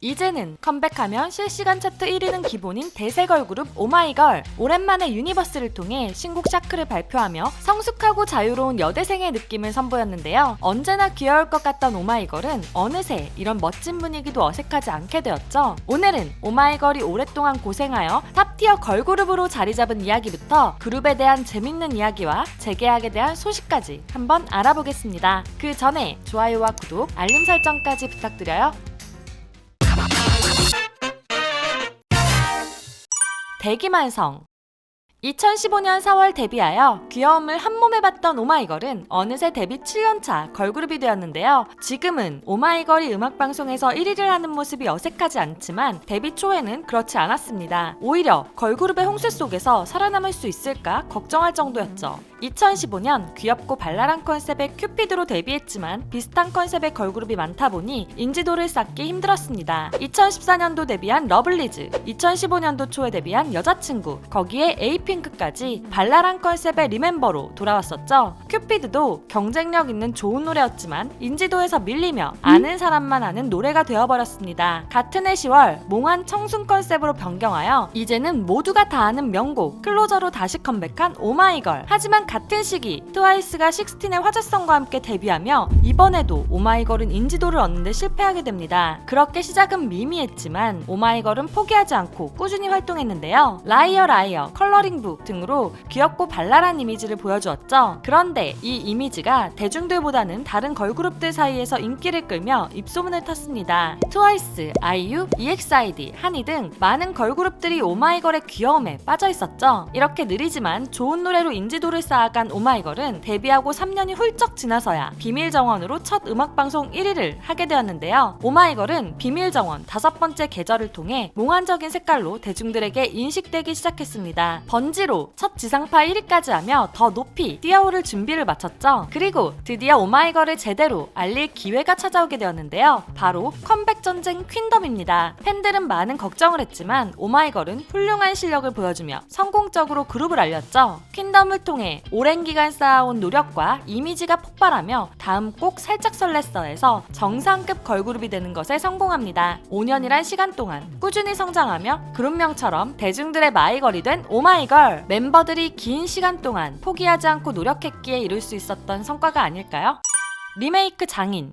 이제는 컴백하면 실시간 차트 1위는 기본인 대세 걸그룹 오마이걸. 오랜만에 유니버스를 통해 신곡 샤크를 발표하며 성숙하고 자유로운 여대생의 느낌을 선보였는데요. 언제나 귀여울 것 같던 오마이걸은 어느새 이런 멋진 분위기도 어색하지 않게 되었죠. 오늘은 오마이걸이 오랫동안 고생하여 탑티어 걸그룹으로 자리 잡은 이야기부터 그룹에 대한 재밌는 이야기와 재계약에 대한 소식까지 한번 알아보겠습니다. 그 전에 좋아요와 구독 알림 설정까지 부탁드려요 대기만성 2015년 4월 데뷔하여 귀여움을 한 몸에 봤던 오마이걸은 어느새 데뷔 7년차 걸그룹이 되었는데요. 지금은 오마이걸이 음악방송에서 1위를 하는 모습이 어색하지 않지만 데뷔 초에는 그렇지 않았습니다. 오히려 걸그룹의 홍수 속에서 살아남을 수 있을까 걱정할 정도였죠. 2015년 귀엽고 발랄한 컨셉의 큐피드로 데뷔했지만 비슷한 컨셉의 걸그룹이 많다 보니 인지도를 쌓기 힘들었습니다. 2014년도 데뷔한 러블리즈, 2015년도 초에 데뷔한 여자친구, 거기에 에이핑크까지 발랄한 컨셉의 리멤버로 돌아왔었죠. 큐피드도 경쟁력 있는 좋은 노래였지만 인지도에서 밀리며 아는 사람만 아는 노래가 되어버렸습니다. 같은 해 10월 몽환 청순 컨셉으로 변경하여 이제는 모두가 다 아는 명곡 클로저로 다시 컴백한 오마이걸. 하지만 같은 시기 트와이스가 16의 화제성과 함께 데뷔하며 이번에도 오마이걸은 인지도를 얻는데 실패하게 됩니다. 그렇게 시작은 미미했지만 오마이걸은 포기하지 않고 꾸준히 활동했는데요. 라이어 라이어, 컬러링북 등으로 귀엽고 발랄한 이미지를 보여주었죠. 그런데 이 이미지가 대중들보다는 다른 걸그룹들 사이에서 인기를 끌며 입소문을 탔습니다. 트와이스, 아이유, EXID, 한이 등 많은 걸그룹들이 오마이걸의 귀여움에 빠져 있었죠. 이렇게 느리지만 좋은 노래로 인지도를 쌓아 간 오마이걸은 데뷔하고 3년이 훌쩍 지나서야 비밀 정원으로 첫 음악 방송 1위를 하게 되었는데요. 오마이걸은 비밀 정원 다섯 번째 계절을 통해 몽환적인 색깔로 대중들에게 인식되기 시작했습니다. 번지로 첫 지상파 1위까지 하며 더 높이 뛰어오를 준비를 마쳤죠. 그리고 드디어 오마이걸을 제대로 알릴 기회가 찾아오게 되었는데요. 바로 컴백 전쟁 퀸덤입니다. 팬들은 많은 걱정을 했지만 오마이걸은 훌륭한 실력을 보여주며 성공적으로 그룹을 알렸죠. 퀸덤을 통해 오랜 기간 쌓아온 노력과 이미지가 폭발하며 다음 꼭 살짝 설렜어에서 정상급 걸그룹이 되는 것에 성공합니다. 5년이란 시간 동안 꾸준히 성장하며 그룹명처럼 대중들의 마이걸이 된 오마이걸 멤버들이 긴 시간 동안 포기하지 않고 노력했기에 이룰 수 있었던 성과가 아닐까요? 리메이크 장인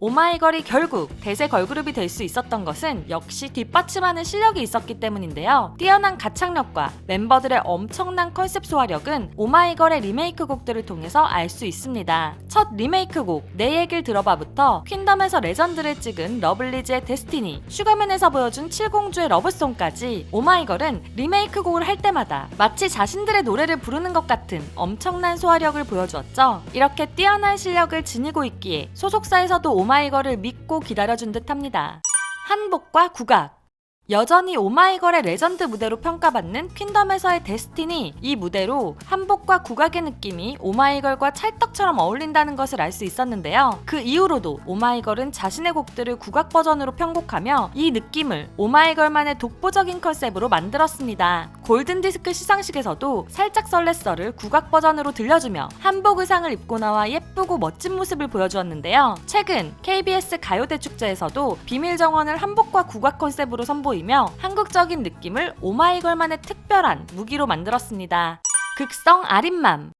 오마이걸이 결국 대세 걸그룹이 될 수 있었던 것은 역시 뒷받침하는 실력이 있었기 때문인데요. 뛰어난 가창력과 멤버들의 엄청난 컨셉 소화력은 오마이걸의 리메이크 곡들을 통해서 알 수 있습니다. 첫 리메이크 곡 내 얘길 들어봐부터 퀸덤에서 레전드를 찍은 러블리즈의 데스티니, 슈가맨에서 보여준 칠공주의 러브송까지 오마이걸은 리메이크 곡을 할 때마다 마치 자신들의 노래를 부르는 것 같은 엄청난 소화력을 보여주었죠. 이렇게 뛰어난 실력을 지니고 있기에 소속사에서도 오마이걸 을 믿고 기다려준 듯 합니다. 한복과 국악 여전히 오마이걸의 레전드 무대로 평가받는 퀸덤에서의 데스티니 이 무대로 한복과 국악의 느낌이 오마이걸과 찰떡처럼 어울린다는 것을 알 수 있었는데요. 그 이후로도 오마이걸은 자신의 곡들을 국악 버전으로 편곡하며 이 느낌을 오마이걸만의 독보적인 컨셉으로 만들었습니다. 골든디스크 시상식에서도 살짝 설렜어를 국악 버전으로 들려주며 한복 의상을 입고 나와 예쁘고 멋진 모습을 보여주었는데요. 최근 KBS 가요대 축제에서도 비밀정원을 한복과 국악 컨셉으로 선보이 며 한국적인 느낌을 오마이걸만의 특별한 무기로 만들었습니다. 극성 아린맘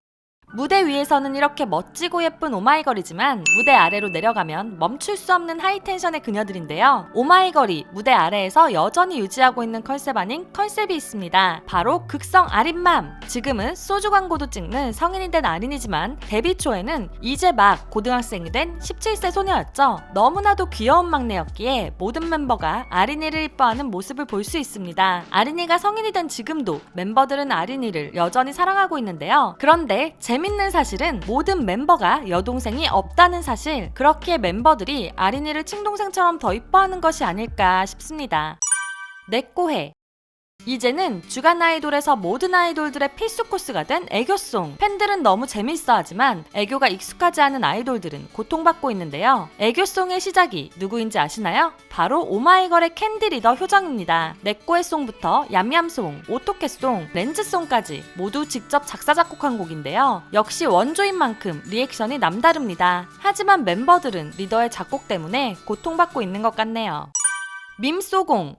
무대 위에서는 이렇게 멋지고 예쁜 오마이걸이지만 무대 아래로 내려가면 멈출 수 없는 하이텐션의 그녀들인데요. 오마이걸이 무대 아래에서 여전히 유지하고 있는 컨셉 아닌 컨셉이 있습니다. 바로 극성 아린맘. 지금은 소주 광고도 찍는 성인이 된 아린이지만 데뷔 초에는 이제 막 고등학생이 된 17세 소녀였죠. 너무나도 귀여운 막내였기에 모든 멤버가 아린이를 이뻐하는 모습을 볼 수 있습니다. 아린이가 성인이 된 지금도 멤버들은 아린이를 여전히 사랑하고 있는데요. 그런데 재밌는 사실은 모든 멤버가 여동생이 없다는 사실. 그렇기에 멤버들이 아린이를 친동생처럼 더 이뻐하는 것이 아닐까 싶습니다. 내꼬해 이제는 주간 아이돌에서 모든 아이돌들의 필수 코스가 된 애교송. 팬들은 너무 재밌어 하지만 애교가 익숙하지 않은 아이돌들은 고통받고 있는데요. 애교송의 시작이 누구인지 아시나요? 바로 오마이걸의 캔디 리더 효정입니다. 내꼬의 송부터 얌얌송, 오토케송, 렌즈송까지 모두 직접 작사 작곡한 곡인데요. 역시 원조인 만큼 리액션이 남다릅니다. 하지만 멤버들은 리더의 작곡 때문에 고통받고 있는 것 같네요. 밈소공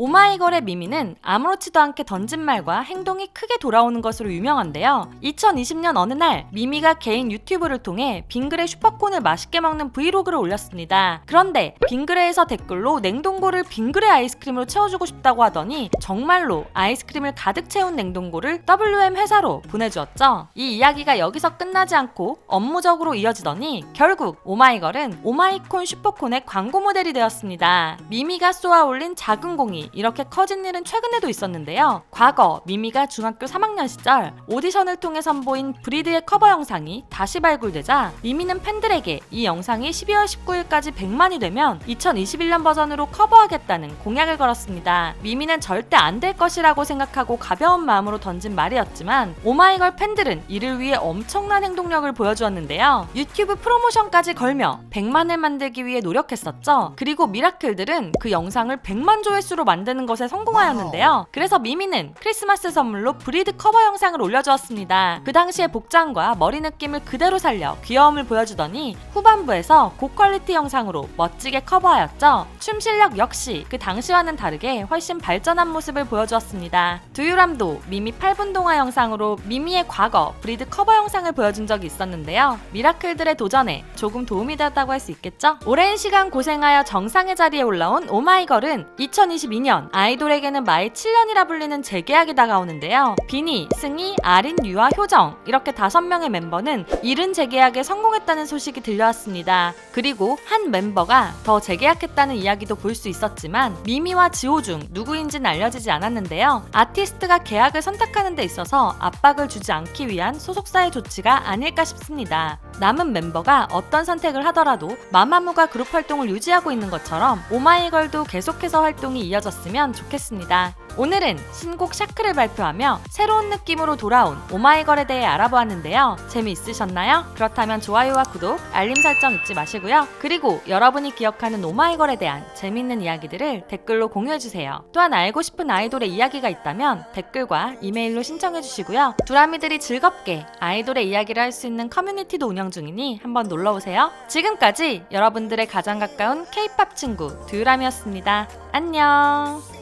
오마이걸의 미미는 아무렇지도 않게 던진 말과 행동이 크게 돌아오는 것으로 유명한데요. 2020년 어느 날 미미가 개인 유튜브를 통해 빙그레 슈퍼콘을 맛있게 먹는 브이로그를 올렸습니다. 그런데 빙그레에서 댓글로 냉동고를 빙그레 아이스크림으로 채워주고 싶다고 하더니 정말로 아이스크림을 가득 채운 냉동고를 WM 회사로 보내주었죠. 이 이야기가 여기서 끝나지 않고 업무적으로 이어지더니 결국 오마이걸은 오마이콘 슈퍼콘의 광고 모델이 되었습니다. 미미가 쏘아 올린 작은 공이 이렇게 커진 일은 최근에도 있었는데요. 과거 미미가 중학교 3학년 시절 오디션을 통해 선보인 브리드의 커버 영상이 다시 발굴되자 미미는 팬들에게 이 영상이 12월 19일까지 100만이 되면 2021년 버전으로 커버하겠다는 공약을 걸었습니다. 미미는 절대 안 될 것이라고 생각하고 가벼운 마음으로 던진 말이었지만 오마이걸 팬들은 이를 위해 엄청난 행동력을 보여주었는데요. 유튜브 프로모션까지 걸며 100만을 만들기 위해 노력했었죠. 그리고 미라클들은 그 영상을 100만 조회수로 만 드는 것에 성공하였는데요. 그래서 미미는 크리스마스 선물로 브리드 커버 영상을 올려주었습니다. 그 당시의 복장과 머리 느낌을 그대로 살려 귀여움을 보여주더니 후반부에서 고퀄리티 영상으로 멋지게 커버하였죠. 춤 실력 역시 그 당시와는 다르게 훨씬 발전한 모습을 보여주었습니다. 두유람도 미미 8분 동화 영상으로 미미의 과거 브리드 커버 영상을 보여준 적이 있었는데요. 미라클들의 도전에 조금 도움이 되었다고 할 수 있겠죠? 오랜 시간 고생하여 정상의 자리에 올라온 오마이걸은 2022년 아이돌에게는 마이 7년이라 불리는 재계약이 다가오는데요. 비니, 승희, 아린, 유아, 효정 이렇게 다섯 명의 멤버는 이른 재계약에 성공했다는 소식이 들려왔습니다. 그리고 한 멤버가 더 재계약했다는 이야기도 볼 수 있었지만 미미와 지호 중 누구인지는 알려지지 않았는데요. 아티스트가 계약을 선택하는 데 있어서 압박을 주지 않기 위한 소속사의 조치가 아닐까 싶습니다. 남은 멤버가 어떤 선택을 하더라도 마마무가 그룹 활동을 유지하고 있는 것처럼 오마이걸도 계속해서 활동이 이어졌으면 좋겠습니다. 오늘은 신곡 샤크를 발표하며 새로운 느낌으로 돌아온 오마이걸에 대해 알아보았는데요. 재미있으셨나요? 그렇다면 좋아요와 구독, 알림 설정 잊지 마시고요. 그리고 여러분이 기억하는 오마이걸에 대한 재밌는 이야기들을 댓글로 공유해주세요. 또한 알고 싶은 아이돌의 이야기가 있다면 댓글과 이메일로 신청해주시고요. 두라미들이 즐겁게 아이돌의 이야기를 할 수 있는 커뮤니티도 운영 중이니 한번 놀러오세요. 지금까지 여러분들의 가장 가까운 K-팝 친구 두라미였습니다. 안녕!